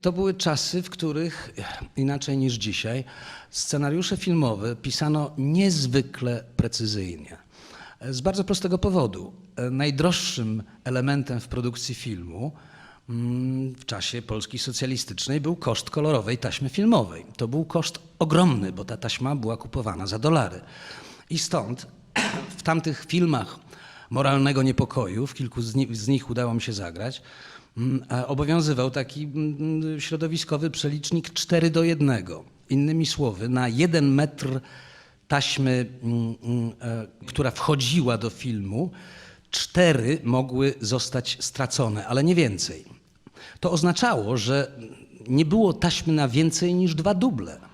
To były czasy, w których inaczej niż dzisiaj scenariusze filmowe pisano niezwykle precyzyjnie. Z bardzo prostego powodu. Najdroższym elementem w produkcji filmu mm, w czasie Polski socjalistycznej był koszt kolorowej taśmy filmowej. To był koszt ogromny, bo ta taśma była kupowana za dolary. I stąd w tamtych filmach moralnego niepokoju, w kilku z, ni- z nich udało mi się zagrać, mm, obowiązywał taki mm, środowiskowy przelicznik 4 do 1. Innymi słowy, na jeden metr taśmy, mm, mm, e, która wchodziła do filmu, cztery mogły zostać stracone, ale nie więcej. To oznaczało, że nie było taśmy na więcej niż dwa duble.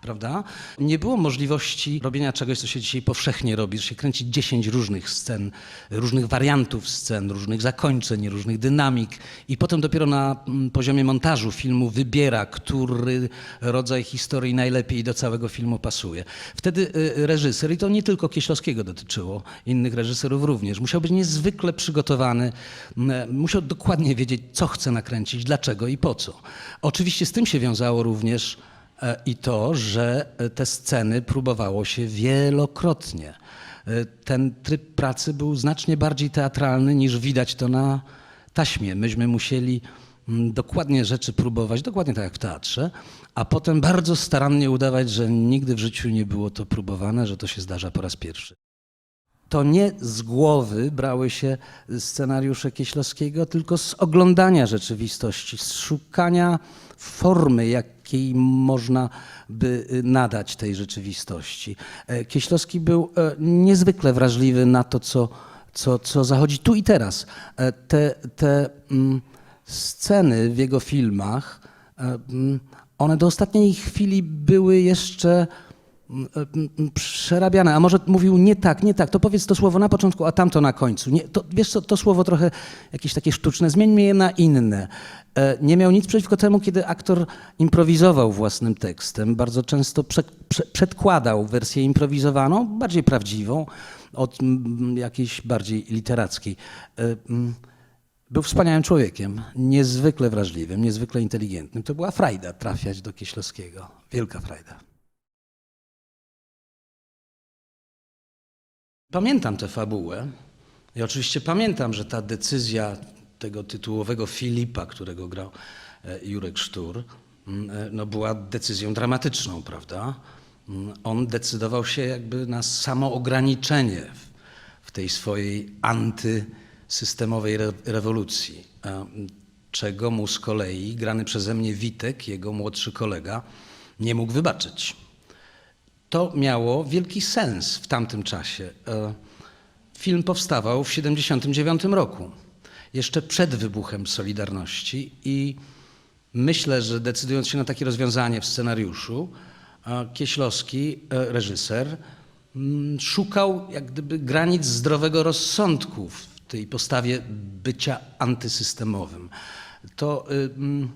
Prawda? Nie było możliwości robienia czegoś, co się dzisiaj powszechnie robi, że się kręci 10 różnych scen, różnych wariantów scen, różnych zakończeń, różnych dynamik i potem dopiero na mm, poziomie montażu filmu wybiera, który rodzaj historii najlepiej do całego filmu pasuje. Wtedy y, reżyser, i to nie tylko Kieślowskiego dotyczyło, innych reżyserów również, musiał być niezwykle przygotowany, musiał dokładnie wiedzieć, co chce nakręcić, dlaczego i po co. Oczywiście z tym się wiązało również i to, że e, te sceny próbowało się wielokrotnie. E, Ten tryb pracy był znacznie bardziej teatralny niż widać to na taśmie. Myśmy musieli mm, dokładnie rzeczy próbować, dokładnie tak jak w teatrze, a potem bardzo starannie udawać, że nigdy w życiu nie było to próbowane, że to się zdarza po raz pierwszy to nie z głowy brały się scenariusze Kieślowskiego, tylko z oglądania rzeczywistości, z szukania formy, jakiej można by y, nadać tej rzeczywistości. E, Kieślowski był e, niezwykle wrażliwy na to, co, co, co zachodzi tu i teraz. E, Te, te mm, sceny w jego filmach, mm, one do ostatniej chwili były jeszcze przerabiane, a może mówił nie tak, nie tak, to powiedz to słowo na początku, a tamto na końcu. Nie, to, wiesz to słowo trochę jakieś takie sztuczne, zmieńmy je na inne. E, Nie miał nic przeciwko temu, kiedy aktor improwizował własnym tekstem, bardzo często prze, prze, przedkładał wersję improwizowaną, bardziej prawdziwą, od mm, jakiejś bardziej literackiej. E, mm, Był wspaniałym człowiekiem, niezwykle wrażliwym, niezwykle inteligentnym. To była frajda trafiać do Kieślowskiego, wielka frajda. Pamiętam tę fabułę i oczywiście pamiętam, że ta decyzja tego tytułowego Filipa, którego grał e, Jurek Sztur, e, no była decyzją dramatyczną, prawda? On decydował się jakby na samoograniczenie w, tej swojej antysystemowej re, rewolucji, e, czego mu z kolei grany przeze mnie Witek, jego młodszy kolega, nie mógł wybaczyć. To miało wielki sens w tamtym czasie. E, Film powstawał w 1979 roku, jeszcze przed wybuchem Solidarności i myślę, że decydując się na takie rozwiązanie w scenariuszu, e, Kieślowski, e, reżyser, mm, szukał jak gdyby granic zdrowego rozsądku w tej postawie bycia antysystemowym. To, y, mm,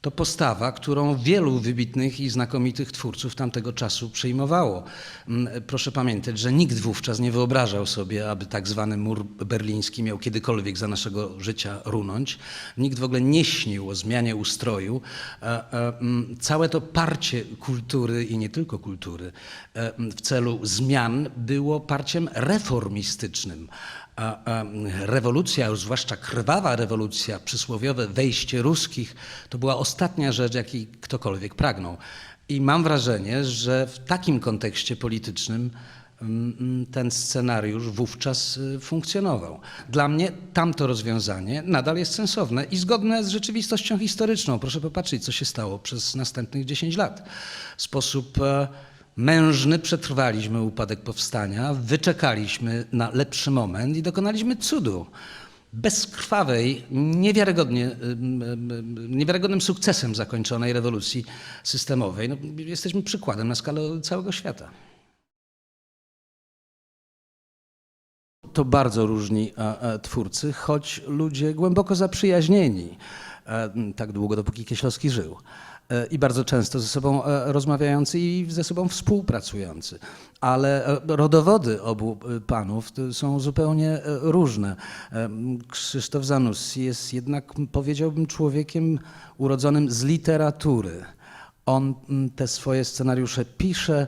to postawa, którą wielu wybitnych i znakomitych twórców tamtego czasu przyjmowało. Mm, Proszę pamiętać, że nikt wówczas nie wyobrażał sobie, aby tak zwany mur berliński miał kiedykolwiek za naszego życia runąć. Nikt w ogóle nie śnił o zmianie ustroju. E, e, mm, Całe to parcie kultury i nie tylko kultury e, w celu zmian było parciem reformistycznym. Rewolucja, już zwłaszcza krwawa rewolucja, przysłowiowe wejście ruskich, to była ostatnia rzecz, jakiej ktokolwiek pragnął. I mam wrażenie, że w takim kontekście politycznym ten scenariusz wówczas y, funkcjonował. Dla mnie tamto rozwiązanie nadal jest sensowne i zgodne z rzeczywistością historyczną. Proszę popatrzeć, co się stało przez następnych 10 lat. Sposób e, mężny przetrwaliśmy upadek powstania, wyczekaliśmy na lepszy moment i dokonaliśmy cudu. Bezkrwawej, niewiarygodnie, ym, ym, ym, niewiarygodnym sukcesem zakończonej rewolucji systemowej. No, jesteśmy przykładem na skalę całego świata. To bardzo różni twórcy, choć ludzie głęboko zaprzyjaźnieni. e, tak długo, dopóki Kieślowski żył. I bardzo często ze sobą e, rozmawiający i ze sobą współpracujący. Ale e, rodowody obu e, panów są zupełnie różne. Krzysztof Zanussi jest jednak, powiedziałbym, człowiekiem urodzonym z literatury. On te swoje scenariusze pisze,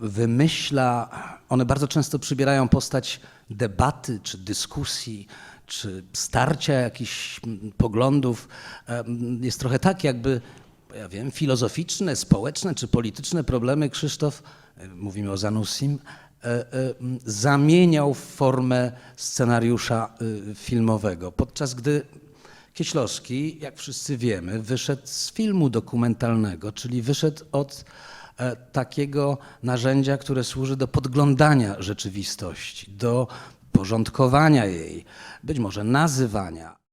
wymyśla. One bardzo często przybierają postać debaty czy dyskusji, czy starcia jakichś poglądów. Jest trochę tak, jakby, ja wiem, filozoficzne, społeczne czy polityczne problemy Krzysztof, e, mówimy o Zanussim, e, e, zamieniał w formę scenariusza y, filmowego, podczas gdy Kieślowski, jak wszyscy wiemy, wyszedł z filmu dokumentalnego, czyli wyszedł od takiego narzędzia, które służy do podglądania rzeczywistości, do porządkowania jej, być może nazywania.